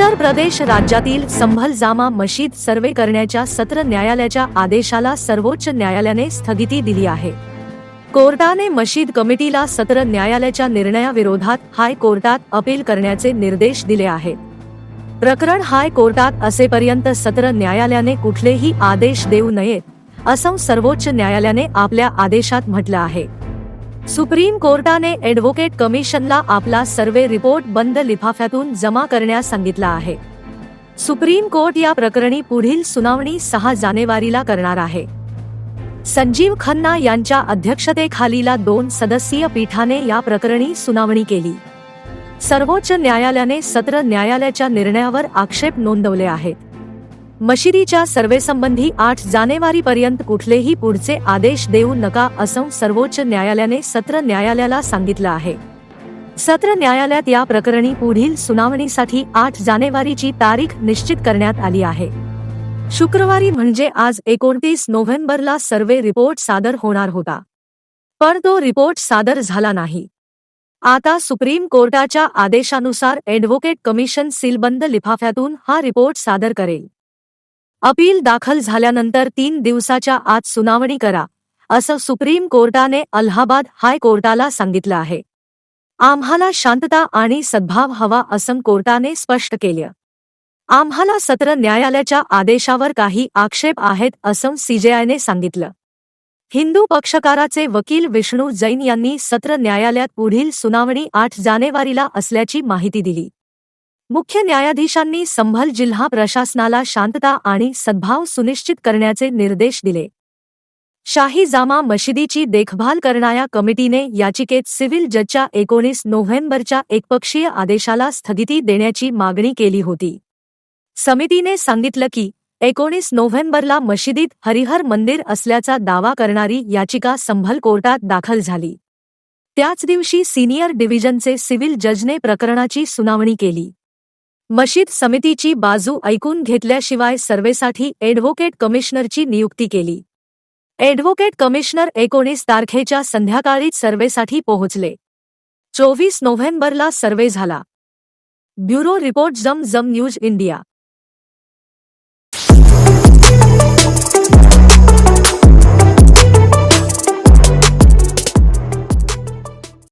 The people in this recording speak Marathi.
उत्तर प्रदेश राज्यातील संभल जामा मशीद सर्वे करण्याच्या सत्र न्यायालयाच्या आदेशाला सर्वोच्च न्यायालयाने स्थगिती दिली आहे. कोर्टाने मशीद कमिटीला सत्र न्यायालयाच्या निर्णयाविरोधात हायकोर्टात अपील करण्याचे निर्देश दिले आहेत. प्रकरण हायकोर्टात असेपर्यंत सत्र न्यायालयाने कुठलेही आदेश देऊ नयेत असं सर्वोच्च न्यायालयाने आपल्या आदेशात म्हटलं आहे. सुप्रीम कोर्टाने ॲडव्होकेट कमिशनला आपला सर्वे रिपोर्ट बंद लिफाफ्यातून जमा करण्यास सांगितला आहे. सुप्रीम कोर्ट या प्रकरणी पुढील सुनावणी सहा जानेवारीला करणार आहे. संजीव खन्ना यांच्या अध्यक्षतेखालीला दोन सदस्यीय पीठाने या प्रकरणी सुनावणी केली. सर्वोच्च न्यायालयाने सत्र न्यायालयाच्या निर्णयावर आक्षेप नोंदवले आहेत. मशिदीच्या सर्वेसंबंधी आठ जानेवारीपर्यंत कुठलेही पुढचे आदेश देऊ नका असं सर्वोच्च न्यायालयाने सत्र न्यायालयाला सांगितलं आहे. सत्र न्यायालयात या प्रकरणी पुढील सुनावणीसाठी आठ जानेवारीची तारीख निश्चित करण्यात आली आहे. शुक्रवारी म्हणजे आज एकोणतीस नोव्हेंबरला सर्वे रिपोर्ट सादर होणार होता. पण तो रिपोर्ट सादर झाला नाही. आता सुप्रीम कोर्टाच्या आदेशानुसार ॲडव्होकेट कमिशन सीलबंद लिफाफ्यातून हा रिपोर्ट सादर करेल. अपील दाखल झाल्यानंतर तीन दिवसाच्या आत सुनावणी करा असं सुप्रीम कोर्टाने अलाहाबाद हायकोर्टाला सांगितलं आहे. आम्हाला शांतता आणि सद्भाव हवा असं कोर्टाने स्पष्ट केलं. आम्हाला सत्र न्यायालयाच्या आदेशावर काही आक्षेप आहेत असं सीजेआयने सांगितलं. हिंदू पक्षकाराचे वकील विष्णू जैन यांनी सत्र न्यायालयात पुढील सुनावणी आठ जानेवारीला असल्याची माहिती दिली. मुख्य न्यायाधीशांनी संभल जिल्हा प्रशासनाला शांतता आणि सद्भाव सुनिश्चित करण्याचे निर्देश दिले. शाही जामा मशिदीची देखभाल करणाऱ्या कमिटीने याचिकेत सिव्हिल जजच्या एकोणीस नोव्हेंबरच्या एकपक्षीय आदेशाला स्थगिती देण्याची मागणी केली होती. समितीने सांगितलं की एकोणीस नोव्हेंबरला मशिदीत हरिहर मंदिर असल्याचा दावा करणारी याचिका संभल कोर्टात दाखल झाली. त्याच दिवशी सिनियर डिव्हिजनचे सिव्हिल जजने प्रकरणाची सुनावणी केली. मशीद समितीची बाजू ऐकून घेतल्याशिवाय सर्वेसाठी ॲडव्होकेट कमिशनरची नियुक्ती केली. ॲडव्होकेट कमिशनर एकोणीस तारखेच्या संध्याकाळीच सर्वेसाठी पोहोचले. चोवीस नोव्हेंबरला सर्वे झाला. ब्युरो रिपोर्ट जम जम न्यूज इंडिया.